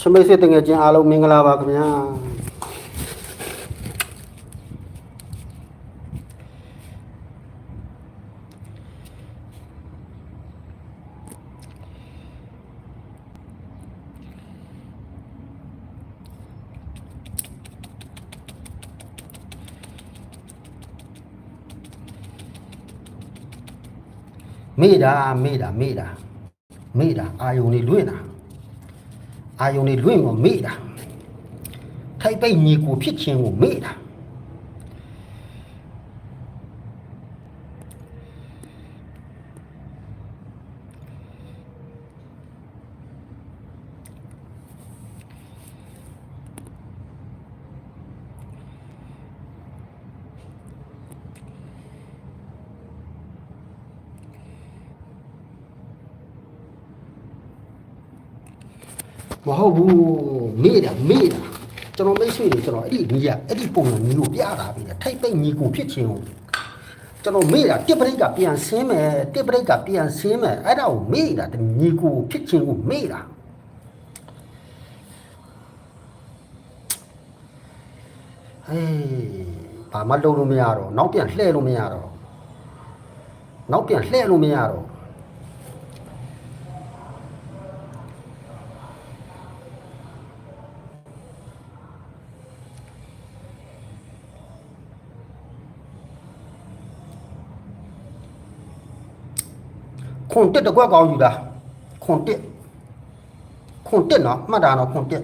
ချမိတ်စစ်တငယ်ချင်းအားလုံးမင်္ဂလာပါခင်ဗျာမေ့တာမေ့တာမေ့တာမေ့တာအာယုန်နေလွင့်တာ အာယုန်နေလွင့်ကိုမေ့တာထိုက်ပိတ်ညီကိုဖြစ်ခြင်းကိုမေ့တာ မဟုတ်ဘူးမေ့တာမေ့တာကျွန်တော်မိတ်ဆွေတွေကျွန်တော်အဲ့ဒီညီရအဲ့ဒီပုံစံမျိုးကိုပြတာပြီလေထိုက်ပိတ်ညီကိုဖြစ်ခြင်းကိုကျွန်တော်မေ့တာတစ်ပရိတ်ကပြန်ဆင်းမယ်တစ်ပရိတ်ကပြန်ဆင်းမယ်အဲ့ဒါကိုမေ့တာဒီညီကိုဖြစ်ခြင်းကိုမေ့တာဟေးဘာမှလုပ်လို့မရတော့နောက်ပြန်လှည့်လို့မရတော့နောက်ပြန်လှည့်လို့မရတော့ ခွန်တက်တစ်ကွက်ကောင်းယူတာခွန်တက်ခွန်တက်နော်မှတ်တာနော်ခွန်တက်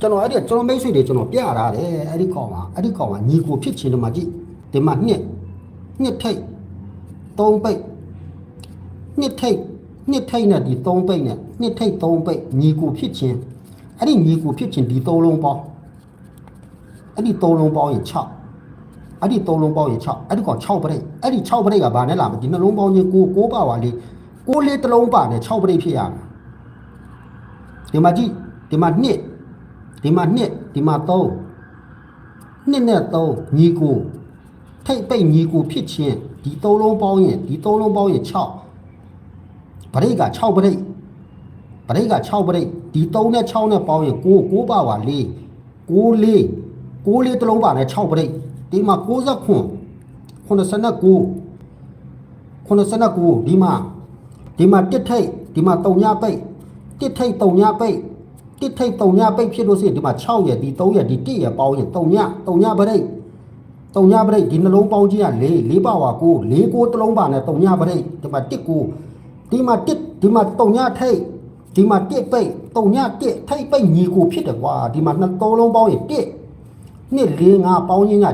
ကျွန်တော်အဲ့ဒီကျွန်တော်မိတ်ဆွေတွေကျွန်တော်ပြတာတယ်အဲ့ဒီကောင်ကအဲ့ဒီကောင်ကညီကိုဖြစ်ချင်တယ်မှာကြည့်ဒီမှာနှစ်နှစ်ထိတ်သုံးပိတ်နှစ်ထိတ်နှစ်ထိတ်နဲ့ဒီသုံးပိတ်နဲ့နှစ်ထိတ်သုံးပိတ်ညီကိုဖြစ်ချင်အဲ့ဒီညီကိုဖြစ်ချင်ဒီသုံးလုံးပေါင်းအဲ့ဒီသုံးလုံးပေါင်းရင်6အဲ့ဒီသုံးလုံးပေါင်းရင်6အဲ့ဒီကောင်6ပရိတ်အဲ့ဒီ6ပရိတ်ကဘာနဲ့လာမလဲဒီနှလုံးပေါင်းချင်းကိုကိုပါပါလေးကိုလေးတစ်လုံးပါနဲ့6ပရိတ်ဖြစ်ရမှာဒီမှာကြည့်ဒီမှာနှစ် ဒီမှာနှစ်ဒီမှာ3နှစ်နဲ့3ညီကိုထိတ်ပိတ်ညီကိုဖြစ်ချင်းဒီသုံးလုံးပေါင်းရင်ဒီသုံးလုံးပေါင်းရင်6ဗရိတ်က6ဗရိတ်ဗရိတ်က6ဗရိတ်ဒီ3နဲ့6နဲ့ပေါင်းရင်9 9ပါပါ4 9 4 9 4တစ်လုံးပါနဲ့6ဗရိတ်ဒီမှာ69 89 89ဒီမှာဒီမှာတစ်ထိတ်ဒီမှာ3ညပိတ်တစ်ထိတ်3ညပိတ် တစ်ထိတ်3ညပိတ်ဖြစ်လို့ရှိရင်ဒီမှာ6ရက်ဒီ3ရက်ဒီ1ရက်ပေါင်းရင်3ည3ညပရိတ်3ညပရိတ်ဒီနှလုံးပေါင်းခြင်းက4 4ပါဝါ9 4 9တစ်လုံးပါနဲ့3ညပရိတ်ဒီမှာ1 9ဒီမှာ1ဒီမှာ3ညထိတ်ဒီမှာ1ပိတ်3ည1ထိတ်ပိတ်ညီကိုဖြစ်တယ်ကွာဒီမှာနှစ်သုံးလုံးပေါင်းရင်1နှစ်4 5ပေါင်းခြင်းက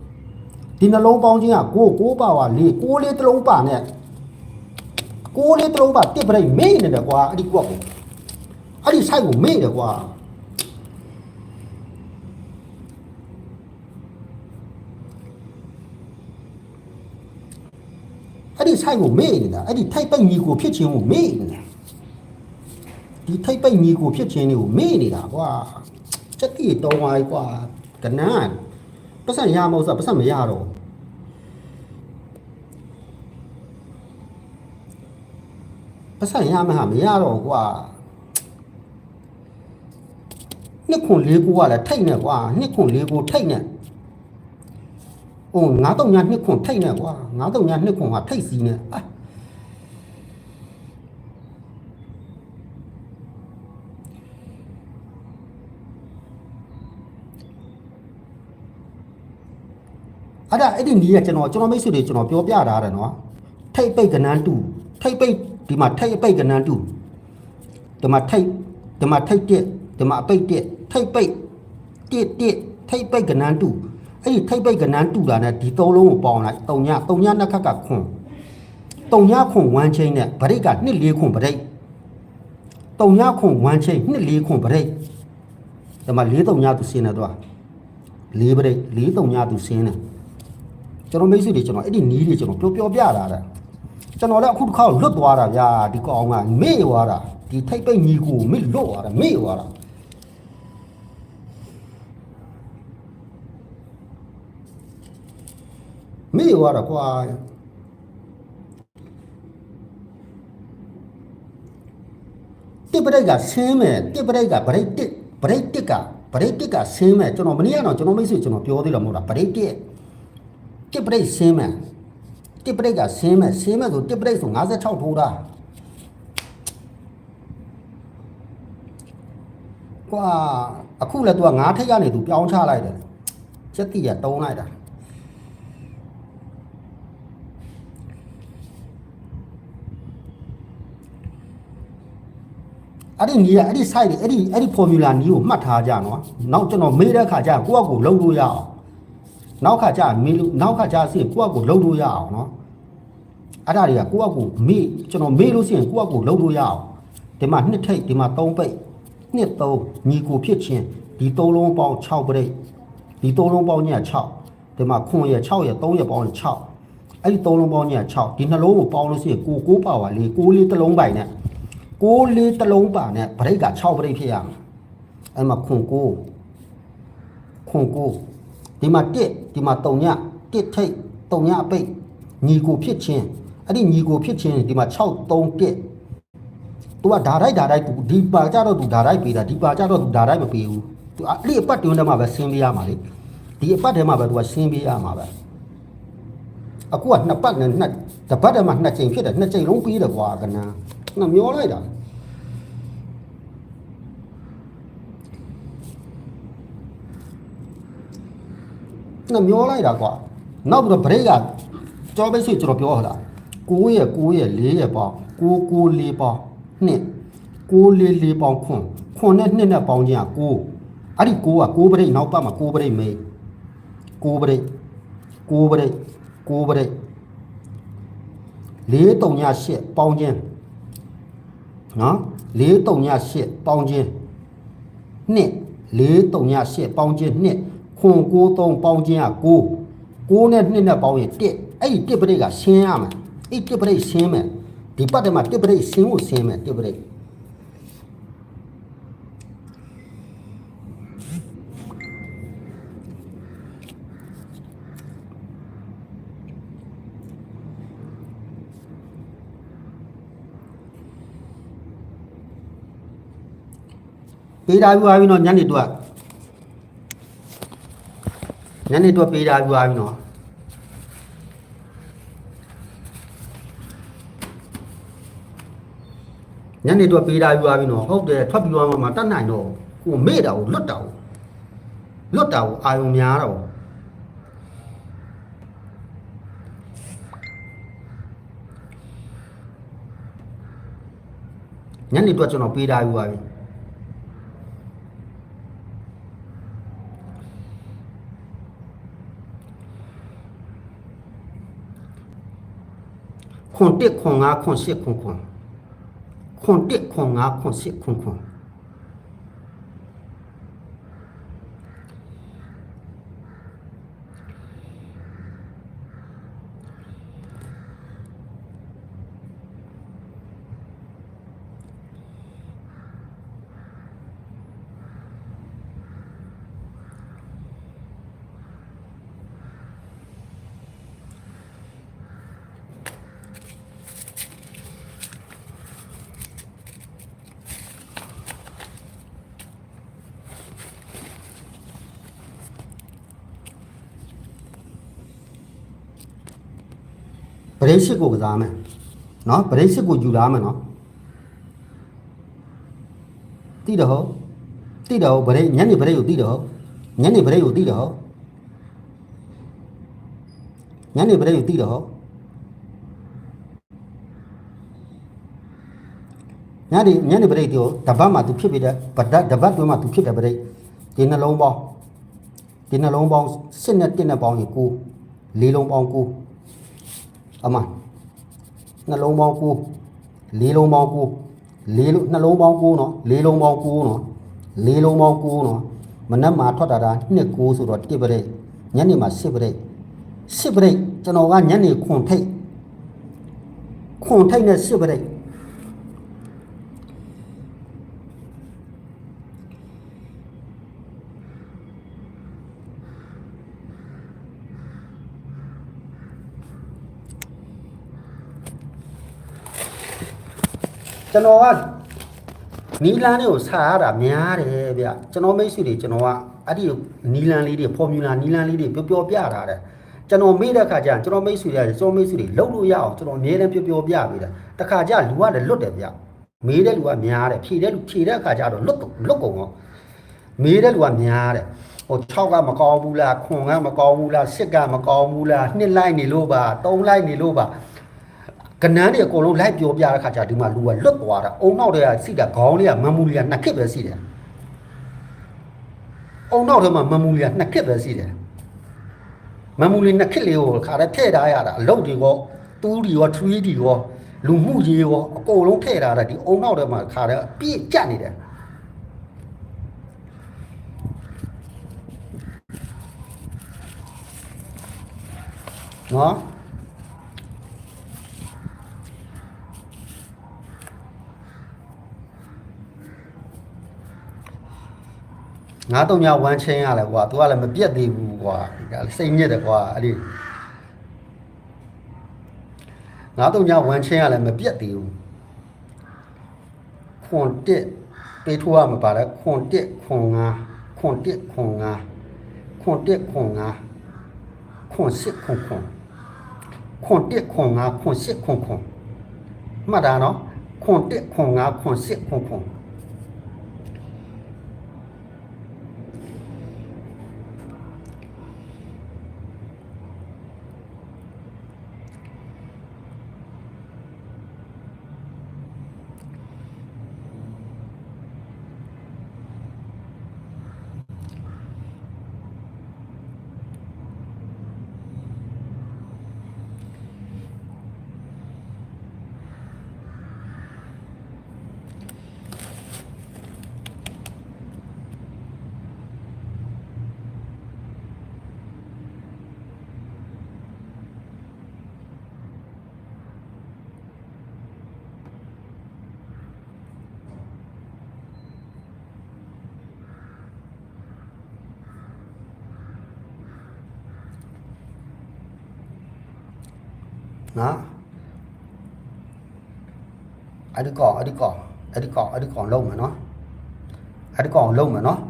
1ဒီနှလုံးပေါင်းခြင်းက9 9ပါဝါ4 9လေးတစ်လုံးပါနဲ့9လေးတစ်လုံးပါ1ပရိတ်မေ့နေတယ်ကွာအဲ့ဒီကွက်ကို အဲ့ဒီဆိုင်ကိုမေ့တယ်ကွာအဲ့ဒီဆိုင်ကိုမေ့နေတာအဲ့ဒီထိုက်ပိတ်ညီကိုဖြစ်ခြင်းကိုမေ့နေတာဒီထိုက်ပိတ်ညီကိုဖြစ်ခြင်းတွေကိုမေ့နေတာကွာချက်တီတောင်းသွားကွာကနန်းပတ်စံရမဟုတ်ဆိုပတ်စံမရတော့ပတ်စံရမှာမရတော့ကွာ နှစ်ခွန်လေးကိုကလည်းထိတ်နေကွာနှစ်ခွန်လေးကိုထိတ်နေဟိုငါးတော့ညာနှစ်ခွန်ထိတ်နေကွာငါးတော့ညာနှစ်ခွန်ကထိတ်စီနေအာအဲ့ဒါအဲ့ဒီနီးကကျွန်တော်ကျွန်တော်မိတ်ဆွေတွေကျွန်တော်ပြောပြတာတယ်နော်ထိတ်ပိတ်ကနန်းတူထိတ်ပိတ်ဒီမှာထိတ်ပိတ်ကနန်းတူဒီမှာထိတ်ဒီမှာထိတ်တက်ဒီမှာအပိတ်တက် ထိတ်ပိတ်တက်တက်ထိတ်ပိတ်ကနန်းတူအဲ့ဒီထိတ်ပိတ်ကနန်းတူတာနဲ့ဒီသုံးလုံးကိုပေါင်းလိုက်တုံညတုံညနှစ်ခက်ကခွန်တုံညခွန်ဝမ်းချင်းနဲ့ဗရိတ်ကနှစ်လေးခွန်ဗရိတ်တုံညခွန်ဝမ်းချင်းနှစ်လေးခွန်ဗရိတ်ဒီမှာလေးတုံညသူစင်းနေတော့လေးဗရိတ်လေးတုံညသူစင်းနေကျွန်တော်မိတ်ဆွေတွေကျွန်တော်အဲ့ဒီနီးတွေကျွန်တော်ပြောပြောပြတာတဲ့ကျွန်တော်လည်းအခုတစ်ခါလွတ်သွားတာဗျာဒီကောင်ကမေ့သွားတာဒီထိတ်ပိတ်ညီကိုမေ့လွတ်သွားတာမေ့သွားတာ မေ့သွားတာကွာတစ်ပရိတ်ကဆင်းမယ်တစ်ပရိတ်ကဗရိတ်တစ်ဗရိတ်တစ်ကဗရိတ်တစ်ကဆင်းမယ်ကျွန်တော်မနေ့ကတော့ကျွန်တော်မိတ်ဆွေကျွန်တော်ပြောသေးတယ်မဟုတ်လားဗရိတ်တစ်တစ်ပရိတ်ဆင်းမယ်တစ်ပရိတ်ကဆင်းမယ်ဆင်းမယ်ဆိုတစ်ပရိတ်ဆို56ထိုးတာကွာအခုလည်း तू ကငါးထိတ်ကနေ तू ပြောင်းချလိုက်တယ်ချက်တီကတုံးလိုက်တာ အဲ့ဒီနီးကအဲ့ဒီ site တွေအဲ့ဒီအဲ့ဒီ formula နီးကိုမှတ်ထားကြနော်နောက်ကျွန်တော်မေးတဲ့ခါကျရင်ကိုယ့်အကူလုံးလို့ရအောင်နောက်ခါကျရင်မေးလို့နောက်ခါကျရင်ကိုယ့်အကူလုံးလို့ရအောင်နော်အဲ့ဒါတွေကကိုယ့်အကူမေးကျွန်တော်မေးလို့ရှိရင်ကိုယ့်အကူလုံးလို့ရအောင်ဒီမှာနှစ်ထိပ်ဒီမှာသုံးပိတ်နှစ်သုံးညီကိုဖြစ်ချင်းဒီသုံးလုံးပေါင်း6ပြိတ်ဒီသုံးလုံးပေါင်းည6ဒီမှာခွန်ရ6ရ3ရပေါင်း6အဲ့ဒီသုံးလုံးပေါင်းည6ဒီနှလုံးကိုပေါင်းလို့ရှိရင်ကိုကိုပါဝါလေးကိုလေးတစ်လုံးပိုင်နဲ့ ကိုးလေးတစ်လုံးပါနဲ့ဗရိတ်က6ဗရိတ်ဖြစ်ရမယ်အဲ့မှာခွန်ကိုခွန်ကိုဒီမှာ1ဒီမှာ3ည1ထိတ်3ညအပိတ်ညီကိုဖြစ်ချင်းအဲ့ဒီညီကိုဖြစ်ချင်းဒီမှာ6 3 1သူကဓာတိုက်ဓာတိုက်သူဒီပါကြတော့သူဓာတိုက်ပေးတာဒီပါကြတော့သူဓာတိုက်မပေးဘူးသူအဲ့ဒီအပတ်တွင်းထဲမှာပဲဆင်းပေးရမှာလေဒီအပတ်ထဲမှာပဲသူကဆင်းပေးရမှာပဲအခုကနှစ်ပတ်နဲ့နှစ်တစ်ပတ်ထဲမှာနှစ်ချိန်ဖြစ်တယ်နှစ်ချိန်လုံးပေးတယ်ကွာကန န်းငါမျောလိုက်တာငါမျောလိုက်တာကွာနောက်ပြီးတော့ break ကကြောပိတ်ဆွေကျွန်တော်ပြောဟလား9ရဲ့9ရဲ့4ရဲ့ပေါင်း9 9 4ပေါင်း2 9 4 4ပေါင်းခွန်ခွန်နဲ့2နဲ့ပေါင်းခြင်းက9အဲ့ဒီ9က9 break နောက်ပတ်မှာ9 break မေး9 break 9 break 9 break 4 3ည8ပေါင်းခြင်း နော်4 3ည8ပေါင်းခြင်းနှစ်4 3ည8ပေါင်းခြင်းနှစ်ခွန်9 3ပေါင်းခြင်းက9 9နဲ့2နဲ့ပေါင်းရင်1အဲ့ဒီ1ပရိတ်ကရှင်းရမယ်အဲ့1ပရိတ်ရှင်းမယ်ဒီပတ်ထဲမှာ1ပရိတ်ရှင်းဖို့ရှင်းမယ်1ပရိတ် ပေးတာပြသွားပြီနော်ညနေတော့ညနေတော့ပေးတာပြသွားပြီနော်ညနေတော့ပေးတာပြသွားပြီနော်ဟုတ်တယ်ထွက်ပြီးသွားမှမတတ်နိုင်တော့ကိုမေ့တာကိုလွတ်တာကိုလွတ်တာကိုအာယုံများတော့ညနေတော့ကျွန်တော်ပေးတာပြသွားပြီ ခွန်တစ်ခွန်ငါခွန်ရှစ်ခွန်ခွန်ခွန်တစ်ခွန်ငါခွန်ရှစ်ခွန်ခွန် ပရိတ်ရှစ်ကိုကစားမယ်နော်ပရိတ်ရှစ်ကိုယူလာမယ်နော်တိတော့ဟုတ်တိတော့ဟုတ်ပရိတ်ညနေပရိတ်ကိုတိတော့ဟုတ်ညနေပရိတ်ကိုတိတော့ဟုတ်ညနေပရိတ်ကိုတိတော့ဟုတ်ညနေညနေပရိတ်ကိုတပတ်မှသူဖြစ်ပြီးတဲ့ဗဒတ်တပတ်တွင်းမှသူဖြစ်တဲ့ပရိတ်ဒီနှလုံးပေါင်းဒီနှလုံးပေါင်းစစ်နဲ့တစ်နဲ့ပေါင်းရင်9လေးလုံးပေါင်း9 အမနှလုံးပေါင်း9လေးလုံးပေါင်း9လေးလုံးနှလုံးပေါင်း9နော်လေးလုံးပေါင်း9နော်လေးလုံးပေါင်း9နော်မနက်မှာထွက်တာဒါနှစ်9ဆိုတော့1ပရိတ်ညနေမှာ10ပရိတ်10ပရိတ်ကျွန်တော်ကညနေခွန်ထိတ်ခွန်ထိတ်နဲ့စစ်ပရိတ် ကျွန်တော်ကနီလန်းလေးကိုဆာရတာများတယ်ဗျကျွန်တော်မိတ်ဆွေတွေကျွန်တော်ကအဲ့ဒီနီလန်းလေးတွေဖော်မြူလာနီလန်းလေးတွေပြောပြောပြတာတဲ့ကျွန်တော်မေ့တဲ့ခါကျရင်ကျွန်တော်မိတ်ဆွေတွေကျွန်တော်မိတ်ဆွေတွေလှုပ်လို့ရအောင်ကျွန်တော်အမြဲတမ်းပြောပြောပြပေးတာတခါကျလူကလည်းလွတ်တယ်ဗျမေးတဲ့လူကများတယ်ဖြေတဲ့လူဖြေတဲ့အခါကျတော့လွတ်လွတ်ကုန်တော့မေးတဲ့လူကများတယ်ဟို6ကမကောင်းဘူးလားခွန်ကမကောင်းဘူးလား10ကမကောင်းဘူးလားနှစ်လိုက်နေလို့ပါ3လိုက်နေလို့ပါ ကနန်းတွေအကုန်လုံးလိုက်ပြောပြတဲ့ခါကျဒီမှာလူကလွတ်သွားတာအုံနောက်တွေကစီတာခေါင်းလေးကမမူလီကနှစ်ခစ်ပဲစီတယ်အုံနောက်ထဲမှာမမူလီကနှစ်ခစ်ပဲစီတယ်မမူလီနှစ်ခစ်လေးကိုခါတဲ့ထည့်ထားရတာအလုတ်တွေရောတူးတွေရောထရီးတွေရောလူမှုကြီးရောအကုန်လုံးထည့်ထားတာဒီအုံနောက်ထဲမှာခါတဲ့ပြည့်ကျက်နေတယ်နော် ငါတော့ညဝမ်းချင်းရလဲကွာ तू ကလည်းမပြတ်သေးဘူးကွာဒါစိတ်ညစ်တယ်ကွာအဲ့ဒီငါတော့ညဝမ်းချင်းရလဲမပြတ်သေးဘူးခွန်တက်ပေးထိုးရမှာပါလဲခွန်တက်ခွန်ငါခွန်တက်ခွန်ငါခွန်တက်ခွန်ငါခွန်စစ်ခွန်ခွန်ခွန်တက်ခွန်ငါခွန်စစ်ခွန်ခွန်မှတ်တာနော်ခွန်တက်ခွန်ငါခွန်စစ်ခွန်ခွန် နော်အဲ့ဒီကောင်အဲ့ဒီကောင်အဲ့ဒီကောင်အဲ့ဒီကောင်လုံးမယ်နော်အဲ့ဒီကောင်လုံးမယ်နော်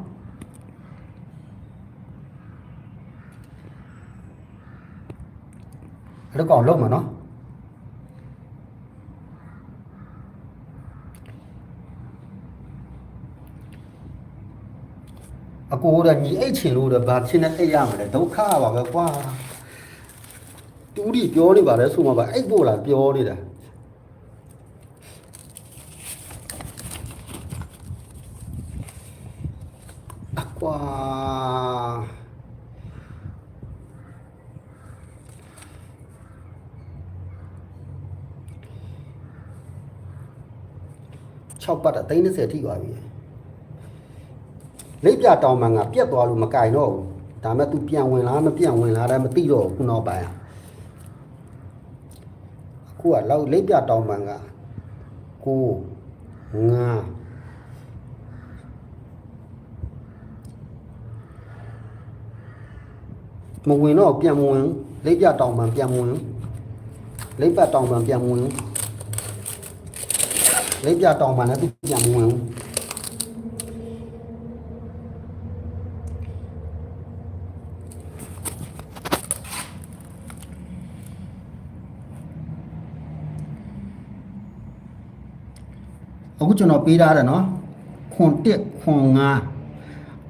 အဲ့ဒီကောင်လုံးမယ်နော်အကိုကညီအိတ်ချင်လို့တော့ဘာချင်းနဲ့အိတ်ရမှာလဲဒုက္ခပါပဲကွာ တူဒီပြောနေပါလေဆိုမှပါအဲ့ဖို့လားပြောနေတာအကွာ6ပတ်အသိန်း30ထိပါပြီလိပ်ပြတောင်မှန်ကပြက်သွားလို့မကင်တော့ဘူးဒါမဲ့ तू ပြန်ဝင်လားမပြန်ဝင်လားလည်းမသိတော့ဘူးခုနောက်ပိုင်း ခုကလောက်လိပ်ပြတောင်းပန်ကကိုငါမဝင်တော့ပြန်မဝင်လိပ်ပြတောင်းပန်ပြန်မဝင်လိပ်ပြတောင်းပန်ပြန်မဝင်လိပ်ပြတောင်းပန်လည်းသူပြန်မဝင် အခုကျွန်တော်ပေးထားတယ်နော်ခွန်တက်ခွန်ငါ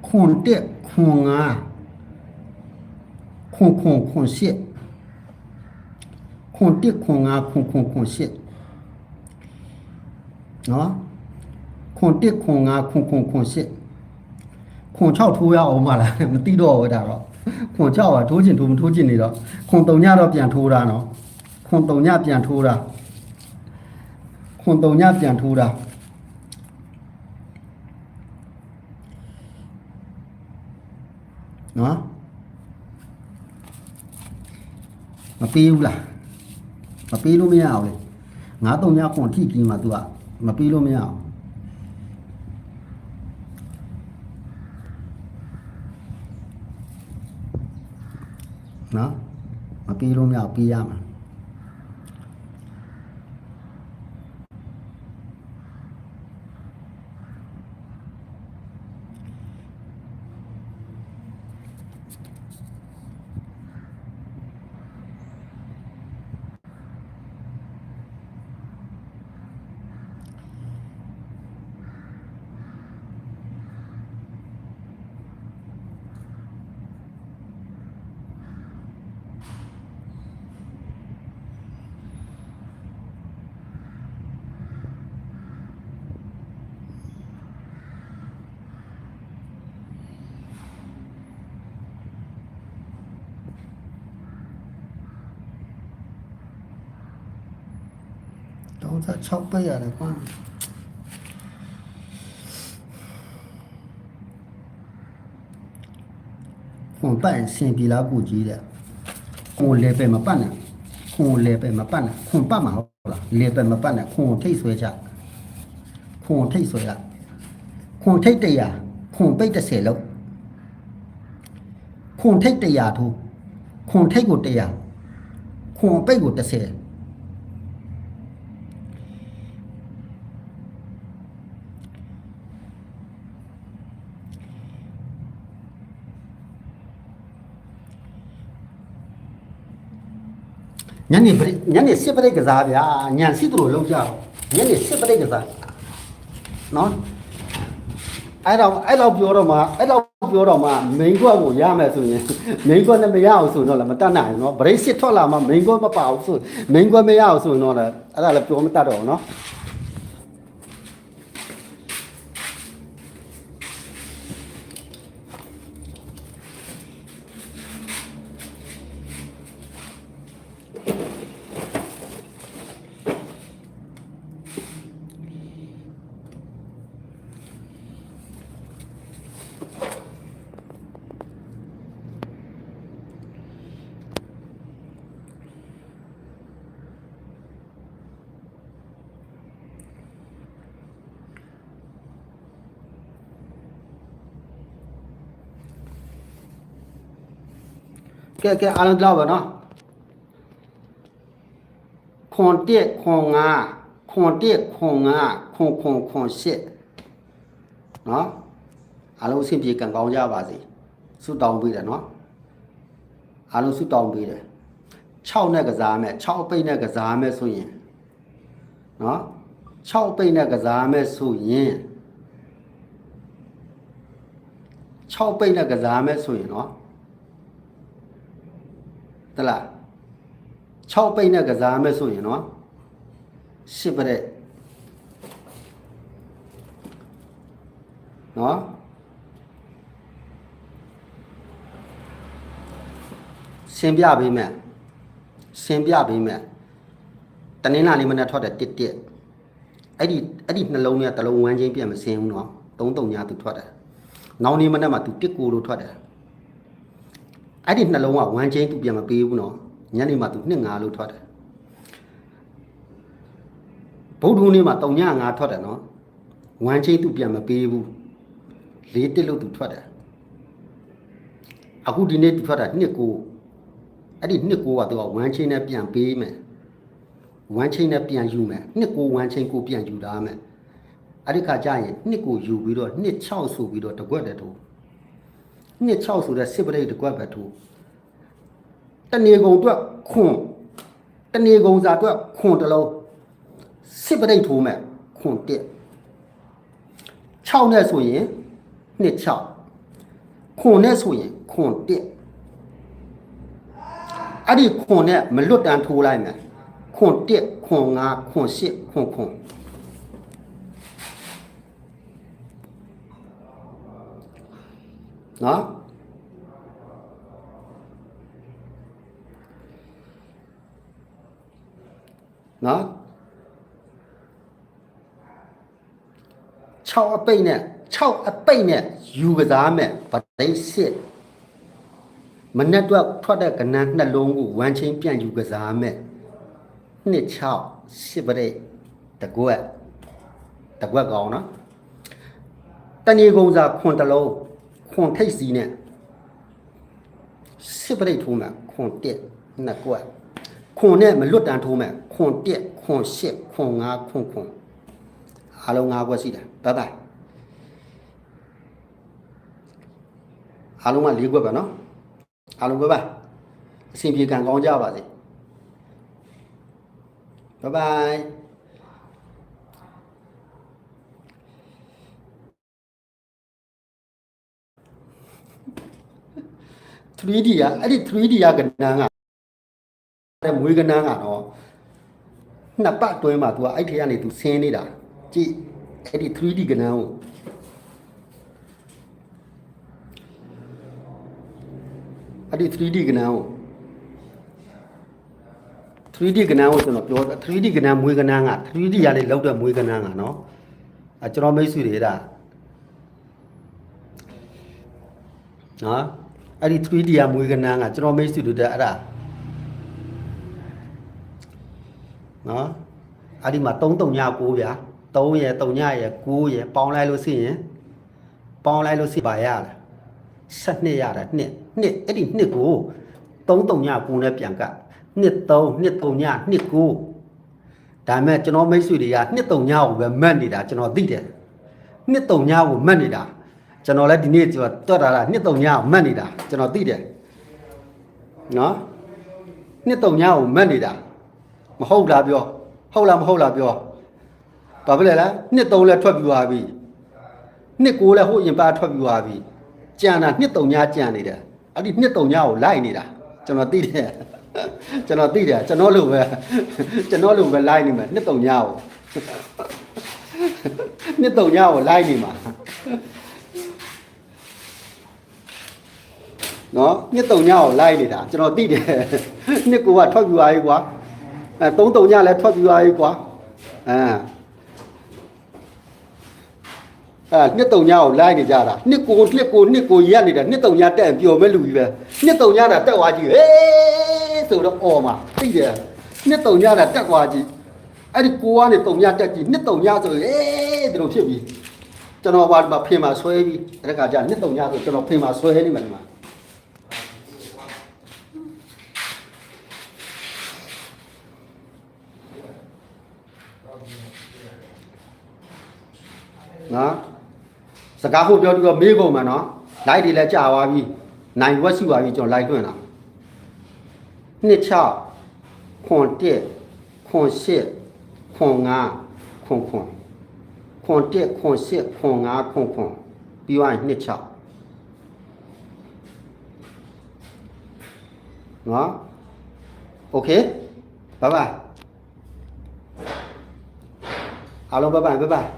ခွန်တက်ခွန်ငါခွန်ခွန်ခွန်ရှစ်ခွန်တက်ခွန်ငါခွန်ခွန်ခွန်ရှစ်နော်ခွန်တက်ခွန်ငါခွန်ခွန်ခွန်ရှစ်ခွန်6ထိုးရအောင်မလားမသိတော့ဘူးဒါတော့ခွန်6ကထိုးချင်ထိုးမထိုးချင်နေတော့ခွန်3ညတော့ပြန်ထိုးတာနော်ခွန်3ညပြန်ထိုးတာခွန်3ညပြန်ထိုးတာ နော်မပေးဘူးလားမပေးလို့မရအောင်လေငါတော့ညခွန်ထိပြီးမှ तू ကမပြီးလို့မရအောင်နော်မပြီးလို့မရအောင်ပြီးရမှာ 36ပိတ်ရတယ်ကွာခွန်ပတ်ရင်စင်ပြီလားကိုကြီးတဲ့ခွန်လေပဲမပတ်နဲ့ခွန်လေပဲမပတ်နဲ့ခွန်ပတ်မှာဟုတ်လားလေပဲမပတ်နဲ့ခွန်ထိတ်ဆွဲချခွန်ထိတ်ဆွဲရခွန်ထိတ်တရာခွန်ပိတ်30လောက်ခွန်ထိတ်တရာထိုးခွန်ထိတ်ကိုတရာခွန်ပိတ်ကို30 ညနေပရိညနေစစ်ပရိတ်ကစားဗျာညံစီသူတို့လုံးကြအောင်ညနေစစ်ပရိတ်ကစားနော်အဲ့တော့အဲ့တော့ပြောတော့မှအဲ့တော့ပြောတော့မှမိန်ကွက်ကိုရမယ်ဆိုရင်မိန်ကွက်နဲ့မရအောင်ဆိုတော့လည်းမတတ်နိုင်ဘူးနော်ပရိတ်စစ်ထွက်လာမှမိန်ကွက်မပါဘူးဆိုမိန်ကွက်မရအောင်ဆိုရင်တော့လည်းအဲ့ဒါလည်းပြောမတတ်တော့ဘူးနော် ကဲကဲအားလုံးတော့ပါနော်ခွန်တက်ခွန်ငါခွန်တက်ခွန်ငါခွန်ခွန်ခွန်ရှစ်နော်အားလုံးအဆင်ပြေကံကောင်းကြပါစေဆုတောင်းပေးတယ်နော်အားလုံးဆုတောင်းပေးတယ်6နဲ့ကစားမယ်6ပိတ်နဲ့ကစားမယ်ဆိုရင်နော်6ပိတ်နဲ့ကစားမယ်ဆိုရင်6ပိတ်နဲ့ကစားမယ်ဆိုရင်နော် တလား6ပိတ်နဲ့ကစားမယ်ဆိုရင်နော်10ပရက်နော်ဆင်ပြပေးမယ်ဆင်ပြပေးမယ်တနင်္လာနေ့မနေ့ထွက်တဲ့တစ်တစ်အဲ့ဒီအဲ့ဒီနှလုံးနဲ့တစ်လုံးဝမ်းချင်းပြန်မစင်းဘူးနော်သုံးတုံညာသူထွက်တယ်နောက်နေ့မနေ့မှသူတစ်ကိုလို့ထွက်တယ် အဲ့ဒီနှလုံးကဝမ်းချင်းသူပြန်မပေးဘူးနော်ညနေမှသူနှစ်ငါလို့ထွက်တယ်ဗုဒ္ဓနေ့မှာတုံညငါထွက်တယ်နော်ဝမ်းချင်းသူပြန်မပေးဘူးလေးတက်လို့သူထွက်တယ်အခုဒီနေ့သူထွက်တာနှစ်ကိုအဲ့ဒီနှစ်ကိုကသူကဝမ်းချင်းနဲ့ပြန်ပေးမယ်ဝမ်းချင်းနဲ့ပြန်ယူမယ်နှစ်ကိုဝမ်းချင်းကိုပြန်ယူတာမယ်အဲ့ဒီခါကျရင်နှစ်ကိုယူပြီးတော့နှစ်6ဆိုပြီးတော့တကွက်တယ်တို့ 26ဆိုတဲ့စစ်ပရိတ်တကွက်ပဲသူတနေကုံအတွက်ခွန်တနေကုံစာအတွက်ခွန်တလုံးစစ်ပရိတ်ထိုးမဲ့ခွန်တက်6နဲ့ဆိုရင်26ခွန်နဲ့ဆိုရင်ခွန်တက်အဲ့ဒီခွန်နဲ့မလွတ်တန်ထိုးလိုက်မယ်ခွန်တက်ခွန်9ခွန်10ခွန်ခွန် နော်နော်6အပိတ်နဲ့6အပိတ်နဲ့ယူကစားမဲ့ဗဒိတ်စစ်မနဲ့တော့ထွက်တဲ့ကဏ္ဍနှလုံးကိုဝမ်းချင်းပြန်ယူကစားမဲ့နှစ်6ရှစ်ပရိတ်တကွက်တကွက်ကောင်းနော်တဏီကုံစာခွန်တစ်လုံး ခွန်ထိတ်စီနဲ့ရှစ်ပရိတ်ထိုးမှာခွန်တက်နှစ်ကွက်ခွန်နဲ့မလွတ်တန်ထိုးမှာခွန်တက်ခွန်ရှစ်ခွန်ငါးခွန်ခွန်အားလုံး၅ကွက်ရှိတယ်ဘိုင်ဘိုင်အားလုံးက၄ကွက်ပဲနော်အားလုံးဘိုင်ဘိုင်အဆင်ပြေကံကောင်းကြပါစေဘိုင်ဘိုင် 3D ကအဲ့ဒီ 3D ကကဏ္ဍကတဲ့မွေးကဏ္ဍကတော့နှစ်ပတ်တွဲမှာ तू ကအဲ့ထဲကနေ तू ဆင်းနေတာကြည့်အဲ့ဒီ 3D ကဏ္ဍကိုအဲ့ဒီ 3D ကဏ္ဍကို 3D ကဏ္ဍကိုကျွန်တော်ပြောတာ 3D ကဏ္ဍမွေးကဏ္ဍက 3D ရလေးလောက်တဲ့မွေးကဏ္ဍကနော်အဲကျွန်တော်မိတ်ဆွေတွေဒါနော် အဲ့ဒီ 3D ရမွေးကဏ္ဍကကျွန်တော်မိတ်ဆွေတို့တဲ့အဲ့ဒါနော်အဲ့ဒီမှာ3396ဗျာ3ရယ်3ညရယ်9ရယ်ပေါင်းလိုက်လို့ရှိရင်ပေါင်းလိုက်လို့ရှိပါရလား12ရတာနှစ်နှစ်အဲ့ဒီနှစ်ကို3396နဲ့ပြန်ကပ်နှစ်3နှစ်3ညနှစ်9ဒါမဲ့ကျွန်တော်မိတ်ဆွေတွေကနှစ်3ညကိုပဲမက်နေတာကျွန်တော်သိတယ်နှစ်3ညကိုမက်နေတာ ကျွန်တော်လည်းဒီနေ့ကျွန်တော်တွတ်တာလားနှစ်3ညကိုမက်နေတာကျွန်တော်သိတယ်နော်နှစ်3ညကိုမက်နေတာမဟုတ်လားပြောဟုတ်လားမဟုတ်လားပြောဘာဖြစ်လဲလားနှစ်3လဲထွက်ပြီးသွားပြီနှစ်9လဲဟိုအရင်ပါထွက်ပြီးသွားပြီကြံတာနှစ်3ညကြံနေတယ်အဲ့ဒီနှစ်3ညကိုလိုက်နေတာကျွန်တော်သိတယ်ကျွန်တော်သိတယ်ကျွန်တော်လိုပဲကျွန်တော်လိုပဲလိုက်နေမှာနှစ်3ညကိုနှစ်3ညကိုလိုက်နေမှာ နော်နှစ်3ညကိုလိုက်နေတာကျွန်တော်သိတယ်နှစ်ကိုကထွက်ပြီးသွားပြီကွာအဲ3 3ညလည်းထွက်ပြီးသွားပြီကွာအဲအဲနှစ်တုံညကိုလိုက်နေကြတာနှစ်ကိုနှစ်ကိုနှစ်ကိုရက်နေတာနှစ်တုံညတက်ရင်ပျော်မဲ့လူကြီးပဲနှစ်တုံညတာတက်သွားကြည့်ဟေးဆိုတော့អော်မှာသိတယ်နှစ်တုံညတာတက်သွားကြည့်အဲ့ဒီကိုကနေတုံညတက်ကြည့်နှစ်တုံညဆိုရင်ဟေးဒီလိုဖြစ်ပြီကျွန်တော်ဘာဒီမှာဖင်မှာဆွဲပြီးအဲ့ဒါကကြာနှစ်တုံညဆိုကျွန်တော်ဖင်မှာဆွဲနေမှာဒီမှာ နော်စကားဟုတ်ပြောပြီးတော့မေးကုန်မှာနော်လိုက်တွေလည်းကြာသွားပြီနိုင်ဝက်ရှိသွားပြီကျွန်တော်လိုက်တွင်တာနှစ်6ခွန်1ခွန်8ခွန်5ခွန်ခွန်ခွန်1ခွန်8ခွန်5ခွန်ခွန်ပြီးသွားရင်နှစ်6နော်โอเคဘိုင်ဘိုင် အားလုံးဘိုင်ဘိုင်